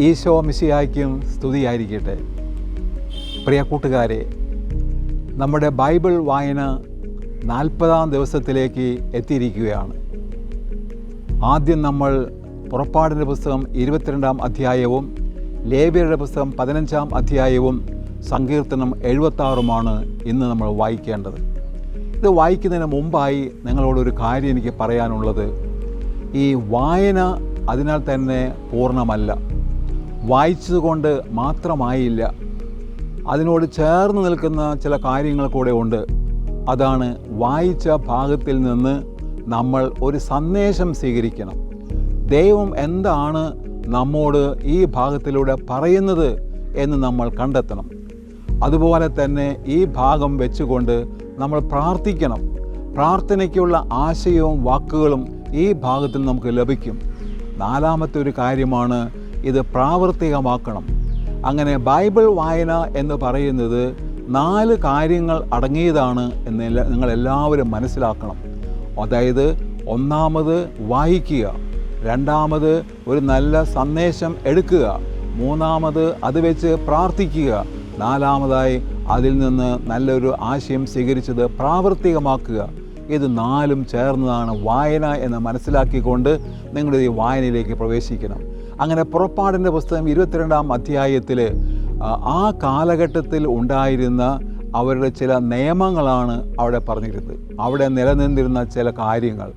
ഈശോ മിസിയായ്ക്കും സ്തുതിയായിരിക്കട്ടെ. പ്രിയ കൂട്ടുകാരെ നമ്മുടെ ബൈബിൾ വായന നാൽപ്പതാം ദിവസത്തിലേക്ക് എത്തിയിരിക്കുകയാണ്. ആദ്യം നമ്മൾ പുറപ്പാടിന്റെ പുസ്തകം ഇരുപത്തിരണ്ടാം അധ്യായവും ലേവ്യരുടെ പുസ്തകം പതിനഞ്ചാം അധ്യായവും സങ്കീർത്തനം എഴുപത്താറുമാണ് ഇന്ന് നമ്മൾ വായിക്കേണ്ടത്. ഇത് വായിക്കുന്നതിന് മുമ്പായി നിങ്ങളോടൊരു കാര്യം എനിക്ക് പറയാനുള്ളത്. ഈ വായന അതിനാൽ തന്നെ പൂർണമല്ല. വായിച്ചതുകൊണ്ട് മാത്രമായില്ല. അതിനോട് ചേർന്ന് നിൽക്കുന്ന ചില കാര്യങ്ങൾ കൂടെ ഉണ്ട്. അതാണ് വായിച്ച ഭാഗത്തിൽ നിന്ന് നമ്മൾ ഒരു സന്ദേശം സ്വീകരിക്കണം. ദൈവം എന്താണ് നമ്മോട് ഈ ഭാഗത്തിലൂടെ പറയുന്നത് എന്ന് നമ്മൾ കണ്ടെത്തണം. അതുപോലെ തന്നെ ഈ ഭാഗം വെച്ചുകൊണ്ട് നമ്മൾ പ്രാർത്ഥിക്കണം. പ്രാർത്ഥനയ്ക്കുള്ള ആശയവും വാക്കുകളും ഈ ഭാഗത്തിൽ നമുക്ക് ലഭിക്കും. നാലാമത്തെ ഒരു കാര്യമാണ് ഇത് പ്രാവർത്തികമാക്കണം. അങ്ങനെ ബൈബിൾ വായന എന്ന് പറയുന്നത് നാല് കാര്യങ്ങൾ അടങ്ങിയതാണ് എന്ന് നിങ്ങൾ എല്ലാവരും മനസ്സിലാക്കണം. അതായത് ഒന്നാമത് വായിക്കുക രണ്ടാമത് ഒരു നല്ല സന്ദേശം എടുക്കുക മൂന്നാമത് അത് വെച്ച് പ്രാർത്ഥിക്കുക നാലാമതായി അതിൽ നിന്ന് നല്ലൊരു ആശയം സ്വീകരിച്ചത് പ്രാവർത്തികമാക്കുക. ഇത് നാലും ചേർന്നതാണ് വായന എന്ന് മനസ്സിലാക്കിക്കൊണ്ട് നിങ്ങളുടെ ഈ വായനയിലേക്ക് പ്രവേശിക്കണം. അങ്ങനെ പുറപ്പാടിന്റെ പുസ്തകം ഇരുപത്തിരണ്ടാം അധ്യായത്തിൽ ആ കാലഘട്ടത്തിൽ ഉണ്ടായിരുന്ന അവരുടെ ചില നിയമങ്ങളാണ് അവിടെ പറഞ്ഞിരുന്നത്. അവിടെ നിലനിന്നിരുന്ന ചില കാര്യങ്ങൾ.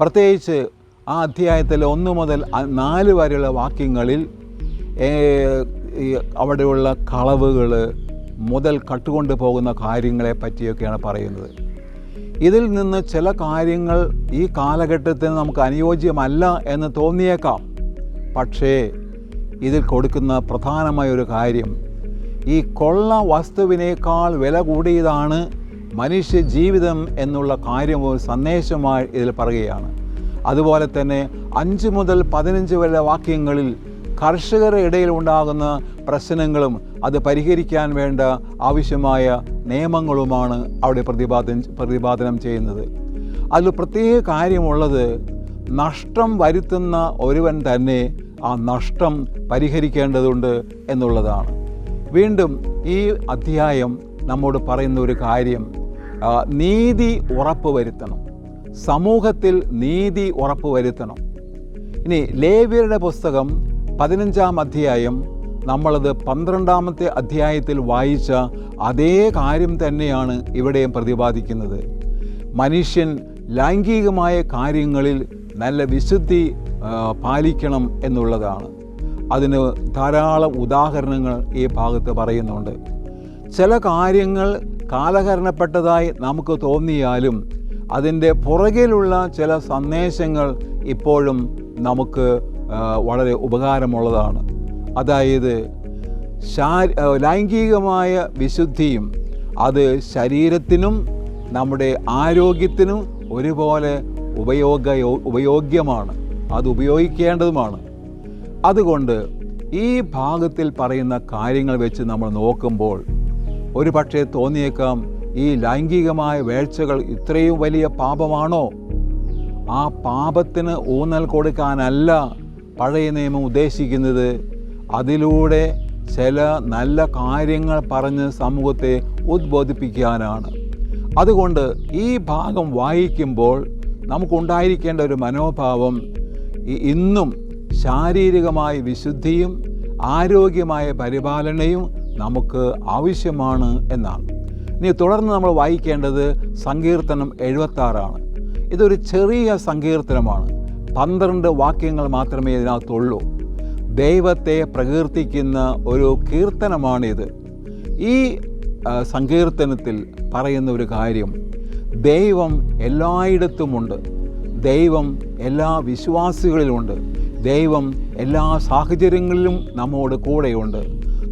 പ്രത്യേകിച്ച് ആ അധ്യായത്തിൽ ഒന്ന് മുതൽ നാല് വരെയുള്ള വാക്യങ്ങളിൽ ഈ അവിടെയുള്ള കളവുകൾ മുതൽ കട്ടുകൊണ്ട് പോകുന്ന കാര്യങ്ങളെ പറ്റിയൊക്കെയാണ് പറയുന്നത്. ഇതിൽ നിന്ന് ചില കാര്യങ്ങൾ ഈ കാലഘട്ടത്തിൽ നമുക്ക് അനുയോജ്യമല്ല എന്ന് തോന്നിയേക്കാം. പക്ഷേ ഇതിൽ കൊടുക്കുന്ന പ്രധാനമായൊരു കാര്യം ഈ കൊള്ള വസ്തുവിനേക്കാൾ വില കൂടിയതാണ് മനുഷ്യ ജീവിതം എന്നുള്ള കാര്യം ഒരു സന്ദേശമായി ഇതിൽ പറയുകയാണ്. അതുപോലെ തന്നെ അഞ്ച് മുതൽ പതിനഞ്ച് വരെ വാക്യങ്ങളിൽ കർഷകരുടെ ഇടയിൽ ഉണ്ടാകുന്ന പ്രശ്നങ്ങളും അത് പരിഹരിക്കാൻ വേണ്ട ആവശ്യമായ നിയമങ്ങളുമാണ് അവിടെ പ്രതിപാദനം പ്രതിപാദനം ചെയ്യുന്നത്. അതിൽ പ്രത്യേക കാര്യമുള്ളത് നഷ്ടം വരുത്തുന്ന ഒരുവൻ തന്നെ ആ നഷ്ടം പരിഹരിക്കേണ്ടതുണ്ട് എന്നുള്ളതാണ്. വീണ്ടും ഈ അധ്യായം നമ്മോട് പറയുന്ന ഒരു കാര്യം നീതി ഉറപ്പ് വരുത്തണം. സമൂഹത്തിൽ നീതി ഉറപ്പ് വരുത്തണം. ഇനി ലേവ്യരുടെ പുസ്തകം പതിനഞ്ചാം അധ്യായം നമ്മളത് പന്ത്രണ്ടാമത്തെ അധ്യായത്തിൽ വായിച്ച അതേ കാര്യം തന്നെയാണ് ഇവിടെയും പ്രതിപാദിക്കുന്നത്. മനുഷ്യൻ ലൈംഗികമായ കാര്യങ്ങളിൽ നല്ല വിശുദ്ധി പാലിക്കണം എന്നുള്ളതാണ്. അതിന് ധാരാളം ഉദാഹരണങ്ങൾ ഈ ഭാഗത്ത് പറയുന്നുണ്ട്. ചില കാര്യങ്ങൾ കാലഹരണപ്പെട്ടതായി നമുക്ക് തോന്നിയാലും അതിന്റെ പുറകിലുള്ള ചില സന്ദേശങ്ങൾ ഇപ്പോഴും നമുക്ക് വളരെ ഉപകാരമുള്ളതാണ്. അതായത് ലൈംഗികമായ വിശുദ്ധിയും അത് ശരീരത്തിനും നമ്മുടെ ആരോഗ്യത്തിനും ഒരുപോലെ ഉപയോഗ ഉപയോഗ്യമാണ് അത് ഉപയോഗിക്കേണ്ടതുമാണ്. അതുകൊണ്ട് ഈ ഭാഗത്തിൽ പറയുന്ന കാര്യങ്ങൾ വെച്ച് നമ്മൾ നോക്കുമ്പോൾ ഒരു പക്ഷേ തോന്നിയേക്കാം ഈ ലൈംഗികമായ വേഴ്ചകൾ ഇത്രയും വലിയ പാപമാണോ? ആ പാപത്തിന് ഊന്നൽ കൊടുക്കാനല്ല പഴയ നിയമം ഉദ്ദേശിക്കുന്നത് അതിലൂടെ ചില നല്ല കാര്യങ്ങൾ പറഞ്ഞ് സമൂഹത്തെ ഉദ്ബോധിപ്പിക്കാനാണ്. അതുകൊണ്ട് ഈ ഭാഗം വായിക്കുമ്പോൾ നമുക്കുണ്ടായിരിക്കേണ്ട ഒരു മനോഭാവം ഇന്നും ശാരീരികമായ വിശുദ്ധിയും ആരോഗ്യമായ പരിപാലനയും നമുക്ക് ആവശ്യമാണ് എന്നാണ്. ഇനി തുടർന്ന് നമ്മൾ വായിക്കേണ്ടത് സങ്കീർത്തനം എഴുപത്താറാണ്. ഇതൊരു ചെറിയ സങ്കീർത്തനമാണ്. പന്ത്രണ്ട് വാക്യങ്ങൾ മാത്രമേ ഇതിനകത്തുള്ളൂ. ദൈവത്തെ പ്രകീർത്തിക്കുന്ന ഒരു കീർത്തനമാണിത്. ഈ സങ്കീർത്തനത്തിൽ പറയുന്ന ഒരു കാര്യം ദൈവം എല്ലായിടത്തുമുണ്ട്. ദൈവം എല്ലാ വിശ്വാസികളിലുമുണ്ട്. ദൈവം എല്ലാ സാഹചര്യങ്ങളിലും നമ്മോട് കൂടെയുണ്ട്.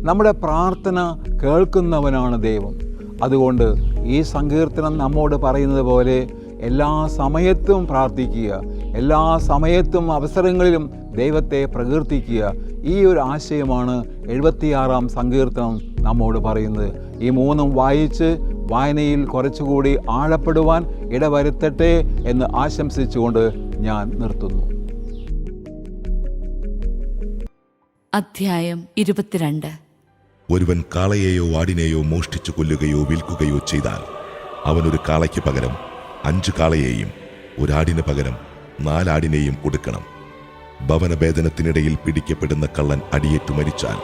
നമ്മുടെ പ്രാർത്ഥന കേൾക്കുന്നവനാണ് ദൈവം. അതുകൊണ്ട് ഈ സങ്കീർത്തനം നമ്മോട് പറയുന്നത് പോലെ എല്ലാ സമയത്തും പ്രാർത്ഥിക്കുക. എല്ലാ സമയത്തും അവസരങ്ങളിലും ദൈവത്തെ പ്രകീർത്തിക്കുക. ഈ ഒരു ആശയമാണ് എഴുപത്തിയാറാം സങ്കീർത്തനം നമ്മോട് പറയുന്നത്. ഈ മൂന്നും വായിച്ച് വായനയിൽ കുറച്ചുകൂടി ആഴപ്പെടുവാൻ ഇടവരുത്തട്ടെ എന്ന് ആശംസിച്ചുകൊണ്ട് ഞാൻ നിർത്തുന്നു. അധ്യായം ഇരുപത്തിരണ്ട്. ഒരുവൻ കാളയെയോ ആടിനെയോ മോഷ്ടിച്ചു കൊല്ലുകയോ വിൽക്കുകയോ ചെയ്താൽ അവനൊരു കാളയ്ക്ക് പകരം അഞ്ച് കാളയെയും ഒരാടിന് പകരം നാലാടിനെയും കൊടുക്കണം ഭവനഭേദനത്തിനിടയിൽ പിടിക്കപ്പെടുന്ന കള്ളൻ അടിയേറ്റു മരിച്ചാൽ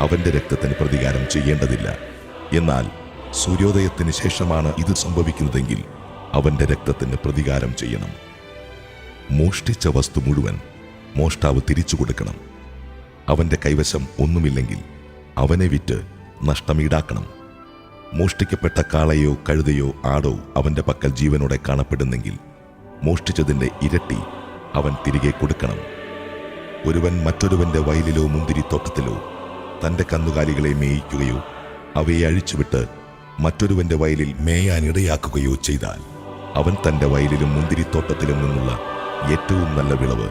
അവന്റെ രക്തത്തിന് പ്രതികാരം ചെയ്യേണ്ടതില്ല. എന്നാൽ സൂര്യോദയത്തിന് ശേഷമാണ് ഇത് സംഭവിക്കുന്നതെങ്കിൽ അവന്റെ രക്തത്തിന് പ്രതികാരം ചെയ്യണം. മോഷ്ടിച്ച വസ്തു മുഴുവൻ മോഷ്ടാവ് തിരിച്ചു കൊടുക്കണം. അവന്റെ കൈവശം ഒന്നുമില്ലെങ്കിൽ അവനെ വിറ്റ് നഷ്ടം ഈടാക്കണം മോഷ്ടിക്കപ്പെട്ട കാളയോ കഴുതയോ ആടോ അവന്റെ പക്കൽ ജീവനോടെ കാണപ്പെടുന്നെങ്കിൽ മോഷ്ടിച്ചതിന്റെ ഇരട്ടി അവൻ തിരികെ കൊടുക്കണം. ഒരുവൻ മറ്റൊരുവന്റെ വയലിലോ മുന്തിരിത്തോട്ടത്തിലോ തന്റെ കന്നുകാലികളെ മേയിക്കുകയോ അവയെ അഴിച്ചുവിട്ട് മറ്റൊരുവന്റെ വയലിൽ മേയാനിടയാക്കുകയോ ചെയ്താൽ അവൻ തന്റെ വയലിലും മുന്തിരിത്തോട്ടത്തിലും നിന്നുള്ള ഏറ്റവും നല്ല വിളവ്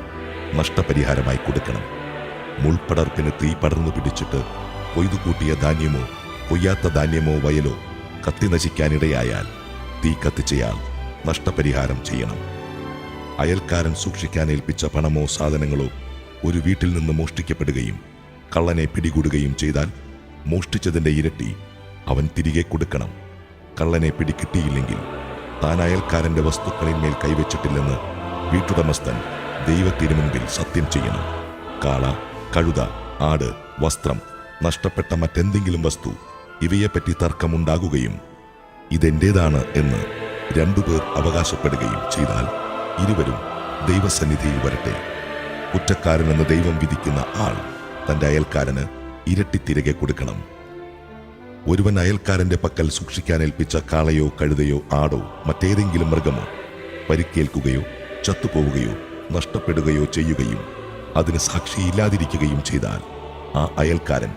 നഷ്ടപരിഹാരമായി കൊടുക്കണം. മുൾപ്പടർപ്പിന് തീ പടർന്നു പിടിച്ചിട്ട് കൊയ്തു കൂട്ടിയ ധാന്യമോ കൊയ്യാത്ത ധാന്യമോ വയലോ കത്തി നശിക്കാനിടയായാൽ തീ കത്തിച്ചയാൾ നഷ്ടപരിഹാരം ചെയ്യണം. അയൽക്കാരൻ സൂക്ഷിക്കാൻ ഏൽപ്പിച്ച പണമോ സാധനങ്ങളോ ഒരു വീട്ടിൽ നിന്ന് മോഷ്ടിക്കപ്പെടുകയും കള്ളനെ പിടികൂടുകയും ചെയ്താൽ മോഷ്ടിച്ചതിന്റെ ഇരട്ടി അവൻ തിരികെ കൊടുക്കണം. കള്ളനെ പിടികിട്ടിയില്ലെങ്കിൽ താൻ അയൽക്കാരന്റെ വസ്തുക്കളിന്മേൽ കൈവച്ചിട്ടില്ലെന്ന് വീട്ടുടമസ്ഥൻ ദൈവത്തിന് മുൻപിൽ സത്യം ചെയ്യണം. കാള കഴുത ആട് വസ്ത്രം നഷ്ടപ്പെട്ട മറ്റെന്തെങ്കിലും വസ്തു ഇവയെപ്പറ്റി തർക്കമുണ്ടാകുകയും ഇതെന്റേതാണ് എന്ന് രണ്ടുപേർ അവകാശപ്പെടുകയും ചെയ്താൽ ഇരുവരും ദൈവസന്നിധിയിൽ വരട്ടെ. കുറ്റക്കാരനെന്ന് ദൈവം വിധിക്കുന്ന ആൾ തന്റെ അയൽക്കാരന് ഇരട്ടി തിരികെ കൊടുക്കണം. ഒരുവൻ അയൽക്കാരന്റെ പക്കൽ സൂക്ഷിക്കാൻ ഏൽപ്പിച്ച കാളയോ കഴുതയോ ആടോ മറ്റേതെങ്കിലും മൃഗമോ പരിക്കേൽക്കുകയോ ചത്തുപോവുകയോ നഷ്ടപ്പെടുകയോ ചെയ്യുകയും അതിന് സാക്ഷിയില്ലാതിരിക്കുകയും ചെയ്താൽ ആ അയൽക്കാരൻ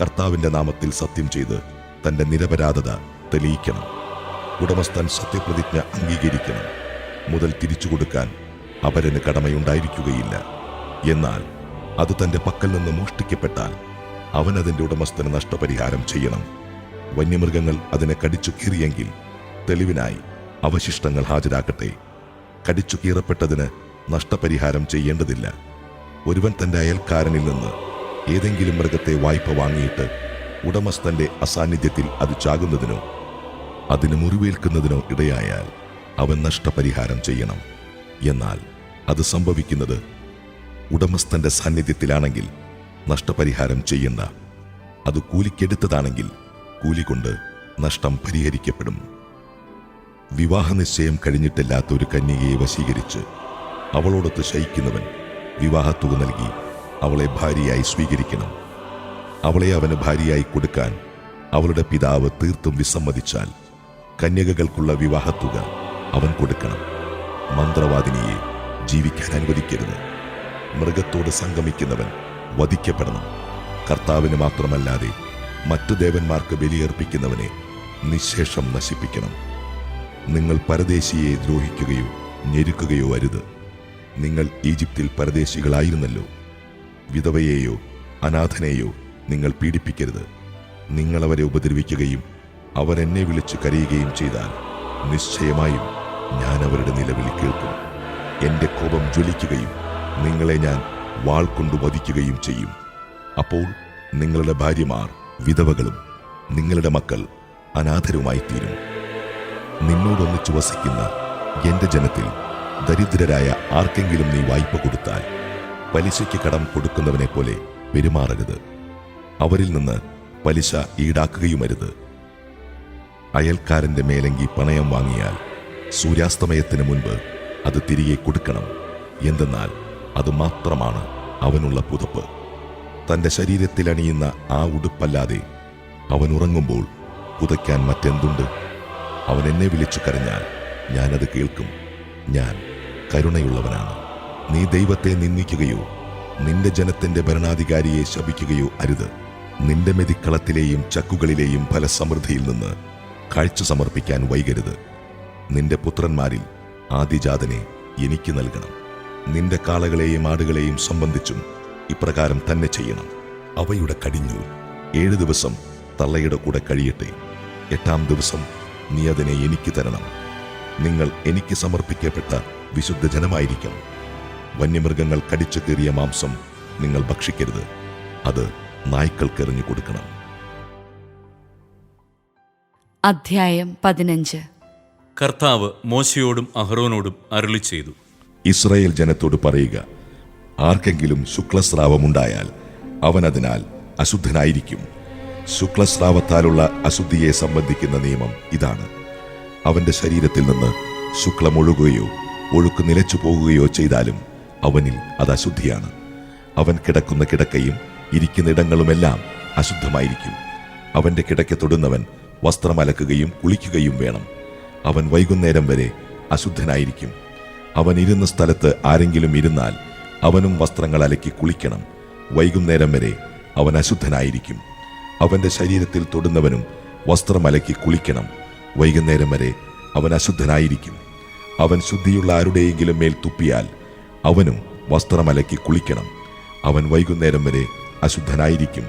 കർത്താവിന്റെ നാമത്തിൽ സത്യം ചെയ്ത് തന്റെ നിരപരാധത തെളിയിക്കണം. ഉടമസ്ഥൻ സത്യപ്രതിജ്ഞ അംഗീകരിക്കണം. മുതൽ തിരിച്ചു കൊടുക്കാൻ അവരന് കടമയുണ്ടായിരിക്കുകയില്ല. എന്നാൽ അത് തന്റെ പക്കൽ നിന്ന് മോഷ്ടിക്കപ്പെട്ടാൽ അവൻ അതിന്റെ ഉടമസ്ഥന് നഷ്ടപരിഹാരം ചെയ്യണം. വന്യമൃഗങ്ങൾ അതിനെ കടിച്ചു കീറിയെങ്കിൽ തെളിവിനായി അവശിഷ്ടങ്ങൾ ഹാജരാക്കട്ടെ. കടിച്ചു കീറപ്പെട്ടതിന് നഷ്ടപരിഹാരം ചെയ്യേണ്ടതില്ല. ഒരുവൻ തന്റെ അയൽക്കാരനിൽ നിന്ന് ഏതെങ്കിലും മൃഗത്തെ വായ്പ വാങ്ങിയിട്ട് ഉടമസ്ഥന്റെ അസാന്നിധ്യത്തിൽ അത് ചാകുന്നതിനോ അതിന് മുറിവേൽക്കുന്നതിനോ ഇടയായാൽ അവൻ നഷ്ടപരിഹാരം ചെയ്യണം. എന്നാൽ അത് സംഭവിക്കുന്നത് ഉടമസ്ഥന്റെ സാന്നിധ്യത്തിലാണെങ്കിൽ നഷ്ടപരിഹാരം ചെയ്യണ്ട. അത് കൂലിക്കെടുത്തതാണെങ്കിൽ കൂലി കൊണ്ട് നഷ്ടം പരിഹരിക്കപ്പെടും. വിവാഹ നിശ്ചയം കഴിഞ്ഞിട്ടില്ലാത്ത ഒരു കന്യകയെ വശീകരിച്ച് അവളോടൊത്ത് ശയിക്കുന്നവൻ വിവാഹത്തുക നൽകി അവളെ ഭാര്യയായി സ്വീകരിക്കണം. അവളെ അവന് ഭാര്യയായി കൊടുക്കാൻ അവളുടെ പിതാവ് തീർത്തും വിസമ്മതിച്ചാൽ കന്യകകൾക്കുള്ള വിവാഹത്തുക അവൻ കൊടുക്കണം. മന്ത്രവാദിനിയെ ജീവിക്കാൻ അനുവദിക്കരുത്. മൃഗത്തോട് സംഗമിക്കുന്നവൻ വധിക്കപ്പെടണം. കർത്താവിന് മാത്രമല്ലാതെ മറ്റു ദേവന്മാർക്ക് ബലിയർപ്പിക്കുന്നവനെ നിശേഷം നശിപ്പിക്കണം. നിങ്ങൾ പരദേശിയെ ദ്രോഹിക്കുകയോ ഞെരുക്കുകയോ അരുത്. നിങ്ങൾ ഈജിപ്തിൽ പരദേശികളായിരുന്നല്ലോ. വിധവയെയോ അനാഥനെയോ നിങ്ങൾ പീഡിപ്പിക്കരുത്. നിങ്ങളവരെ ഉപദ്രവിക്കുകയും അവർ എന്നെ വിളിച്ച് കരയുകയും ചെയ്താൽ നിശ്ചയമായും ഞാൻ അവരുടെ നിലവിളി കേൾക്കും. എന്റെ കോപം ജ്വലിക്കുകയും നിങ്ങളെ ഞാൻ വാൾ കൊണ്ട് വധിക്കുകയും ചെയ്യും. അപ്പോൾ നിങ്ങളുടെ ഭാര്യമാർ വിധവകളും നിങ്ങളുടെ മക്കൾ അനാഥരുമായി തീരും നിന്നോടൊന്നിച്ചു വസിക്കുന്ന എന്റെ ജനത്തിൽ ദരിദ്രരായ ആർക്കെങ്കിലും നീ വായ്പ കൊടുത്താൽ പലിശയ്ക്ക് കടം കൊടുക്കുന്നവനെ പോലെ പെരുമാറരുത്. അവരിൽ നിന്ന് പലിശ ഈടാക്കുകയുമരുത്. അയൽക്കാരന്റെ മേലങ്കി പണയം വാങ്ങിയാൽ സൂര്യാസ്തമയത്തിന് മുൻപ് അത് തിരികെ കൊടുക്കണം. എന്തെന്നാൽ അത് മാത്രമാണ് അവനുള്ള പുതപ്പ്. തന്റെ ശരീരത്തിൽ അണിയുന്ന ആ ഉടുപ്പല്ലാതെ അവൻ ഉറങ്ങുമ്പോൾ പുതയ്ക്കാൻ മറ്റെന്തുണ്ട്? അവൻ എന്നെ വിളിച്ചു കരഞ്ഞാൽ ഞാനത് കേൾക്കും. ഞാൻ കരുണയുള്ളവനാണ്. നീ ദൈവത്തെ നിന്ദിക്കുകയോ നിന്റെ ജനത്തിന്റെ ഭരണാധികാരിയെ ശപിക്കുകയോ അരുത്. നിന്റെ മെതിക്കളത്തിലെയും ചക്കുകളിലെയും ഫലസമൃദ്ധിയിൽ നിന്ന് കാഴ്ച സമർപ്പിക്കാൻ വൈകരുത്. നിന്റെ പുത്രന്മാരിൽ ആദിജാതനെ എനിക്ക് നൽകണം. നിന്റെ കാളകളെയും ആടുകളെയും സംബന്ധിച്ചും ഇപ്രകാരം തന്നെ ചെയ്യണം. അവയുടെ കടിഞ്ഞു ഏഴു ദിവസം തള്ളയുടെ കൂടെ കഴിയട്ടെ. എട്ടാം ദിവസം നീ അതിനെ എനിക്ക് തരണം. നിങ്ങൾ എനിക്ക് സമർപ്പിക്കപ്പെട്ട വിശുദ്ധ ജനമായിരിക്കണം വന്യമൃഗങ്ങൾ കടിച്ചു കീറിയ മാംസം നിങ്ങൾ ഭക്ഷിക്കരുത്. അത് നായ്ക്കൾക്കെറിഞ്ഞു കൊടുക്കണം. അധ്യായം പതിനഞ്ച്. കർത്താവ് മോശയോടും അഹ്റോനോടും അരുളി ചെയ്തു. ഇസ്രയേൽ ജനത്തോട് പറയുക ആർക്കെങ്കിലും ശുക്ലസ്രാവമുണ്ടായാൽ അവൻ അതിനാൽ അശുദ്ധനായിരിക്കും. ശുക്ലസ്രാവത്താലുള്ള അശുദ്ധിയെ സംബന്ധിക്കുന്ന നിയമം ഇതാണ്. അവന്റെ ശരീരത്തിൽ നിന്ന് ശുക്ലം ഒഴുകുകയോ ഒഴുക്ക് നിലച്ചു പോകുകയോ ചെയ്താലും അവനിൽ അത് അശുദ്ധിയാണ്. അവൻ കിടക്കുന്ന കിടക്കയും ഇരിക്കുന്നിടങ്ങളുമെല്ലാം അശുദ്ധമായിരിക്കും. അവന്റെ കിടക്ക തൊടുന്നവൻ വസ്ത്രം അലക്കുകയും കുളിക്കുകയും വേണം. അവൻ വൈകുന്നേരം വരെ അശുദ്ധനായിരിക്കും. അവൻ ഇരുന്ന സ്ഥലത്ത് ആരെങ്കിലും ഇരുന്നാൽ അവനും വസ്ത്രങ്ങൾ അലക്കി കുളിക്കണം. വൈകുന്നേരം വരെ അവൻ അശുദ്ധനായിരിക്കും. അവന്റെ ശരീരത്തിൽ തൊടുന്നവനും വസ്ത്രം അലക്കി കുളിക്കണം. വൈകുന്നേരം വരെ അവൻ അശുദ്ധനായിരിക്കും. അവൻ ശുദ്ധിയുള്ള ആരുടെയെങ്കിലും മേൽ തുപ്പിയാൽ അവനും വസ്ത്രമലക്കി കുളിക്കണം. അവൻ വൈകുന്നേരം വരെ അശുദ്ധനായിരിക്കും.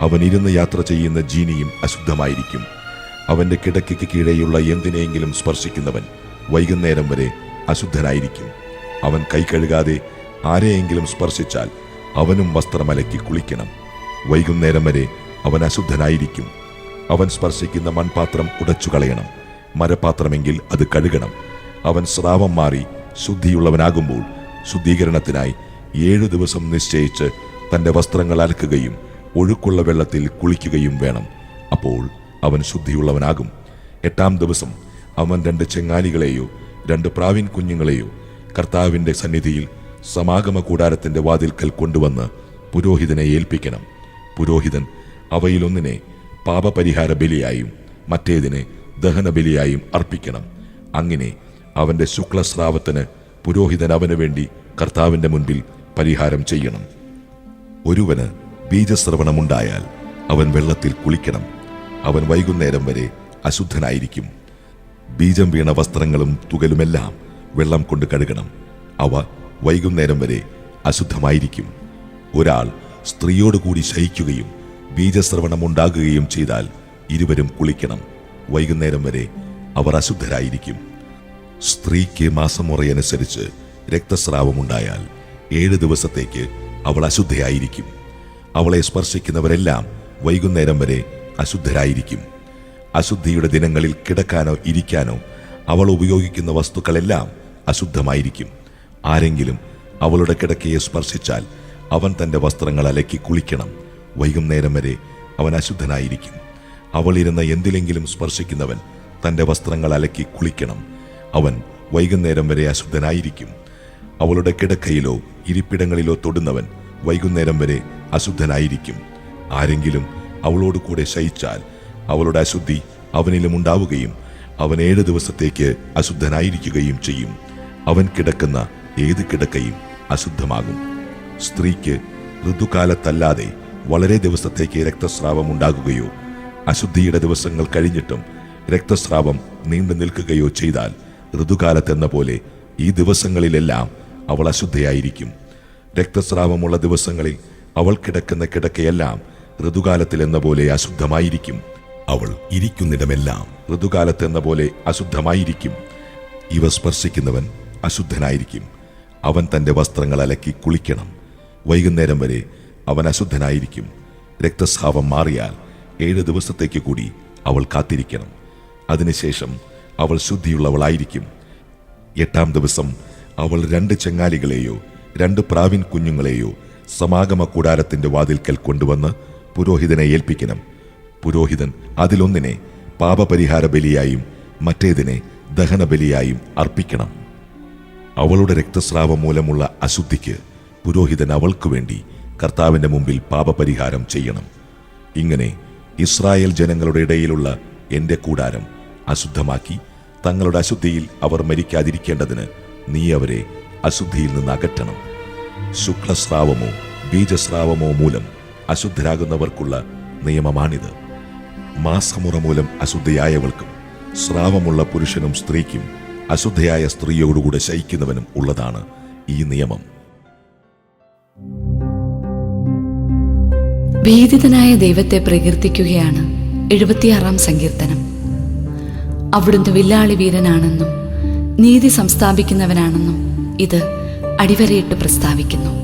അവൻ ഇരുന്ന് യാത്ര ചെയ്യുന്ന ജീനിയും അശുദ്ധമായിരിക്കും. അവന്റെ കിടക്കയ്ക്ക് കീഴെയുള്ള എന്തിനെയെങ്കിലും സ്പർശിക്കുന്നവൻ വൈകുന്നേരം വരെ അശുദ്ധനായിരിക്കും. അവൻ കൈ കഴുകാതെ ആരെയെങ്കിലും സ്പർശിച്ചാൽ അവനും വസ്ത്രമലക്കി കുളിക്കണം. വൈകുന്നേരം വരെ അവൻ അശുദ്ധനായിരിക്കും. അവൻ സ്പർശിക്കുന്ന മൺപാത്രം ഉടച്ചു കളയണം മരപാത്രമെങ്കിൽ അത് കഴുകണം. അവൻ സ്രാവം മാറി ശുദ്ധിയുള്ളവനാകുമ്പോൾ ശുദ്ധീകരണത്തിനായി ഏഴു ദിവസം നിശ്ചയിച്ച് തന്റെ വസ്ത്രങ്ങൾ അലക്കുകയും ഒഴുക്കുള്ള വെള്ളത്തിൽ കുളിക്കുകയും വേണം. അപ്പോൾ അവൻ ശുദ്ധിയുള്ളവനാകും. എട്ടാം ദിവസം അവൻ രണ്ട് ചെങ്ങാലികളെയോ രണ്ട് പ്രാവിൻ കുഞ്ഞുങ്ങളെയോ കർത്താവിന്റെ സന്നിധിയിൽ സമാഗമ കൂടാരത്തിന്റെ വാതിൽക്കൽ കൊണ്ടുവന്ന് പുരോഹിതനെ ഏൽപ്പിക്കണം. പുരോഹിതൻ അവയിലൊന്നിനെ പാപപരിഹാര ബലിയായും മറ്റേതിനെ ദഹനബലിയായും അർപ്പിക്കണം. അങ്ങനെ അവന്റെ ശുക്ലസ്രാവത്തിന് പുരോഹിതൻ അവന് വേണ്ടി കർത്താവിന്റെ മുൻപിൽ പരിഹാരം ചെയ്യണം. ഒരുവന് ബീജസ്രവണമുണ്ടായാൽ അവൻ വെള്ളത്തിൽ കുളിക്കണം. അവൻ വൈകുന്നേരം വരെ അശുദ്ധനായിരിക്കും. ബീജം വീണ വസ്ത്രങ്ങളും തുകലുമെല്ലാം വെള്ളം കൊണ്ട് കഴുകണം. അവ വൈകുന്നേരം വരെ അശുദ്ധമായിരിക്കും. ഒരാൾ സ്ത്രീയോടുകൂടി ശയിക്കുകയും ബീജസ്രവണമുണ്ടാകുകയും ചെയ്താൽ ഇരുവരും കുളിക്കണം. വൈകുന്നേരം വരെ അവർ അശുദ്ധരായിരിക്കും. സ്ത്രീക്ക് മാസം മാസമുറയനുസരിച്ച് രക്തസ്രാവമുണ്ടായാൽ ഏഴ് ദിവസത്തേക്ക് അവൾ അശുദ്ധയായിരിക്കും. അവളെ സ്പർശിക്കുന്നവരെല്ലാം വൈകുന്നേരം വരെ അശുദ്ധരായിരിക്കും. അശുദ്ധിയുടെ ദിനങ്ങളിൽ കിടക്കാനോ ഇരിക്കാനോ അവൾ ഉപയോഗിക്കുന്ന വസ്തുക്കളെല്ലാം അശുദ്ധമായിരിക്കും. ആരെങ്കിലും അവളുടെ കിടക്കയെ സ്പർശിച്ചാൽ അവൻ തന്റെ വസ്ത്രങ്ങൾ അലക്കി കുളിക്കണം. വൈകുന്നേരം വരെ അവൻ അശുദ്ധനായിരിക്കും. അവൾ ഇരുന്ന എന്തിലെങ്കിലും സ്പർശിക്കുന്നവൻ തന്റെ വസ്ത്രങ്ങൾ അലക്കി കുളിക്കണം. അവൻ വൈകുന്നേരം വരെ അശുദ്ധനായിരിക്കും. അവളുടെ കിടക്കയിലോ ഇരിപ്പിടങ്ങളിലോ തൊടുന്നവൻ വൈകുന്നേരം വരെ അശുദ്ധനായിരിക്കും. ആരെങ്കിലും അവളോട് കൂടെ ശയിച്ചാൽ അവളുടെ അശുദ്ധി അവനിലും ഉണ്ടാവുകയും അവൻ ഏഴ് ദിവസത്തേക്ക് അശുദ്ധനായിരിക്കുകയും ചെയ്യും. അവൻ കിടക്കുന്ന ഏത് കിടക്കയും അശുദ്ധമാകും. സ്ത്രീക്ക് ഋതുകാലത്തല്ലാതെ വളരെ ദിവസത്തേക്ക് രക്തസ്രാവം ഉണ്ടാകുകയോ അശുദ്ധിയുടെ ദിവസങ്ങൾ കഴിഞ്ഞിട്ടും രക്തസ്രാവം നീണ്ടു നിൽക്കുകയോ ചെയ്താൽ ഋതുകാലത്തെന്ന പോലെ ഈ ദിവസങ്ങളിലെല്ലാം അവൾ അശുദ്ധയായിരിക്കും. രക്തസ്രാവമുള്ള ദിവസങ്ങളിൽ അവൾ കിടക്കുന്ന കിടക്കയെല്ലാം ഋതുകാലത്തിലെന്ന പോലെ അശുദ്ധമായിരിക്കും. അവൾ ഇരിക്കുന്നിടമെല്ലാം ഋതുകാലത്തെന്ന പോലെ അശുദ്ധമായിരിക്കും. ഇവ സ്പർശിക്കുന്നവൻ അശുദ്ധനായിരിക്കും. അവൻ തന്റെ വസ്ത്രങ്ങൾ അലക്കി കുളിക്കണം. വൈകുന്നേരം വരെ അവൻ അശുദ്ധനായിരിക്കും. രക്തസ്രാവം മാറിയാൽ ഏഴ് ദിവസത്തേക്ക് കൂടി അവൾ കാത്തിരിക്കണം. അതിനുശേഷം അവൾ ശുദ്ധിയുള്ളവളായിരിക്കും. എട്ടാം ദിവസം അവൾ രണ്ട് ചെങ്ങാലികളെയോ രണ്ട് പ്രാവിൻ കുഞ്ഞുങ്ങളെയോ സമാഗമ കൂടാരത്തിന്റെ വാതിൽക്കൽ കൊണ്ടുവന്ന് പുരോഹിതനെ ഏൽപ്പിക്കണം. പുരോഹിതൻ അതിലൊന്നിനെ പാപപരിഹാര ബലിയായും മറ്റേതിനെ ദഹനബലിയായും അർപ്പിക്കണം. അവളുടെ രക്തസ്രാവം മൂലമുള്ള അശുദ്ധിക്ക് പുരോഹിതൻ അവൾക്കു വേണ്ടി കർത്താവിന്റെ മുമ്പിൽ പാപപരിഹാരം ചെയ്യണം. ഇങ്ങനെ ഇസ്രായേൽ ജനങ്ങളുടെ ഇടയിലുള്ള എന്റെ കൂടാരം അശുദ്ധമാക്കി തങ്ങളുടെ അശുദ്ധിയിൽ അവർ മരിക്കാതിരിക്കേണ്ടതിന് നീ അവരെ അശുദ്ധിയിൽ നിന്ന് അകറ്റണം. ശുക്ലസ്രാവമോ ബീജസ്രാവമോ മൂലം അശുദ്ധരാകുന്നവർക്കുള്ള നിയമമാണിത്. മാസമുറ മൂലം അശുദ്ധയായവൾക്കും സ്രാവമുള്ള പുരുഷനും സ്ത്രീക്കും അശുദ്ധയായ സ്ത്രീയോടുകൂടെ ശയിക്കുന്നവനും ഉള്ളതാണ് ഈ നിയമം. ഭീതിതനായ ദൈവത്തെ പ്രകീർത്തിക്കുകയാണ് എഴുപത്തിയാറാം സങ്കീർത്തനം. അവിടുന്ന് വില്ലാളി വീരനാണെന്നും നീതി സംസ്ഥാപിക്കുന്നവനാണെന്നും ഇത് അടിവരയിട്ട് പ്രസ്താവിക്കുന്നു.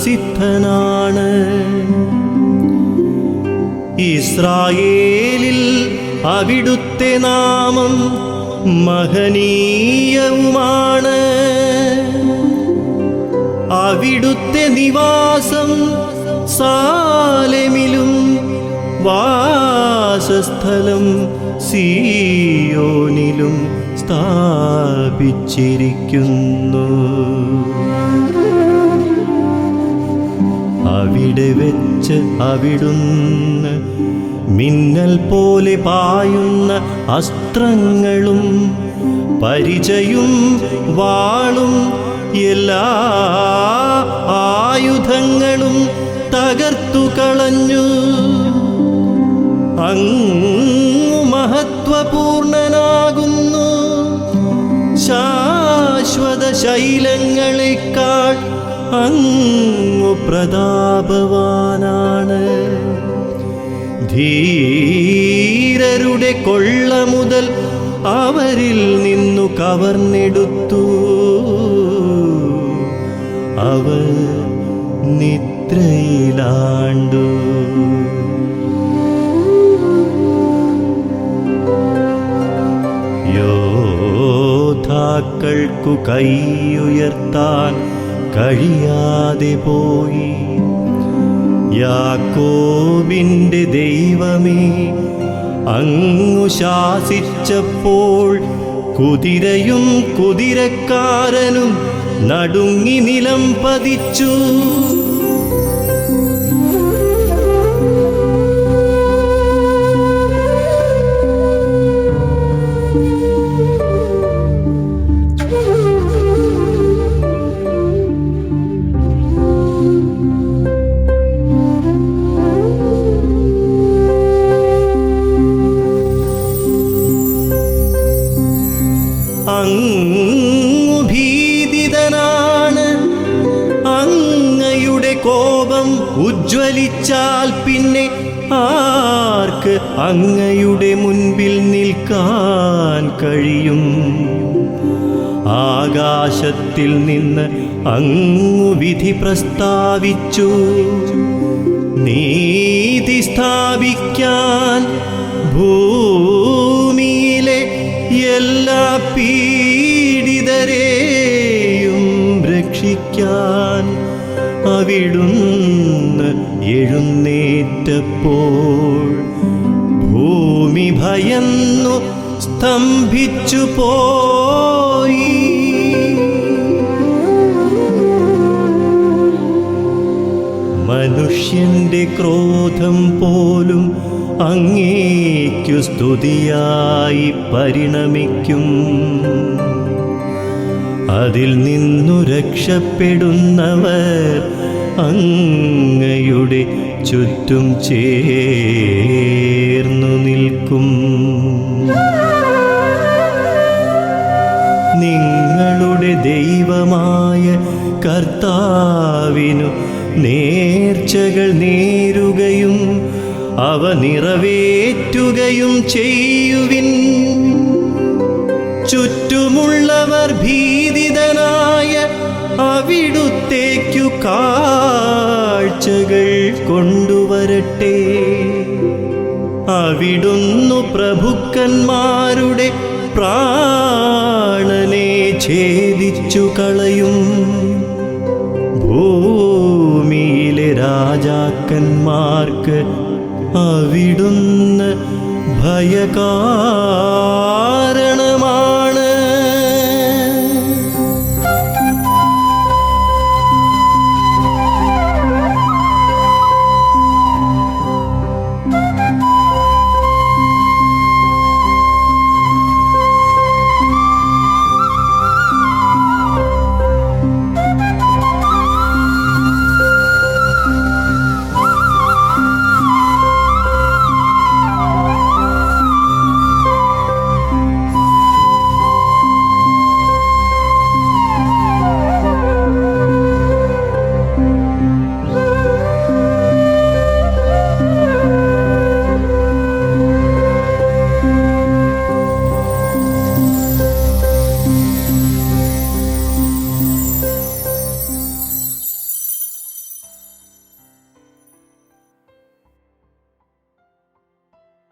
പ്രസിദ്ധനാണ്. ഇസ്രായേലിൽ അവിടുത്തെ നാമം മഹനീയവുമാണ്. അവിടുത്തെ നിവാസം സാലമിലും വാസസ്ഥലം സിയോനിലും സ്ഥാപിച്ചിരിക്കുന്നു. അവിടെ വെച്ച് അവിടുന്ന് മിന്നൽ പോലെ പായുന്ന അസ്ത്രങ്ങളും പരിചയും വാളും എല്ലാ ആയുധങ്ങളും തകർത്തു കളഞ്ഞു. അങ്ങു മഹത്വപൂർണനാകുന്നു. ശാശ്വത ശൈലങ്ങളെക്കാൾ അങ്ങു പ്രതാപവാനാണ്. ധീരരുടെ കൊള്ള മുതൽ അവരിൽ നിന്നു കവർന്നെടുത്തു. അവർ നിദ്രയിലാണ്ടു. യോദ്ധാക്കൾക്കു കൈയുയർത്താൻ കഴിയാതെ പോയി. യാക്കോബിന്റെ ദൈവമേ അങ്ങു ശാസിച്ചപ്പോൾ കുതിരയും കുതിരക്കാരനും നടുങ്ങി നിലം പതിച്ചു. നിന്ന് അങ്ങു വിധി പ്രസ്താവിച്ചു. നീതി സ്ഥാപിക്കാൻ ഭൂമിയിലെ എല്ലാ പീഡിതരെയും രക്ഷിക്കാൻ അവിടുന്ന് എഴുന്നേറ്റപ്പോൾ ഭൂമി ഭയന്നു സ്തംഭിച്ചു പോയി മനുഷ്യന്റെ ക്രോധം പോലും അങ്ങേക്കു സ്തുതിയായി പരിണമിക്കും. അതിൽ നിന്നു രക്ഷപ്പെടുന്നവർ അങ്ങയുടെ ചുറ്റും ചേർന്നു നിൽക്കും. നിങ്ങളുടെ ദൈവമായ കർത്താവിനു നേർച്ചകൾ നേരുകയും അവ നിറവേറ്റുകയും ചെയ്യുവിൻ. ചുറ്റുമുള്ളവർ ഭീതിതനായ അവിടുത്തേക്കു കാഴ്ചകൾ കൊണ്ടുവരട്ടെ. അവിടുന്നു പ്രഭുക്കന്മാരുടെ പ്രാണനെ ഛേദിച്ചു കളയും ഭൂമിയിലെ രാജാക്കന്മാർക്ക് അവിടുന്ന് ഭയകാരണ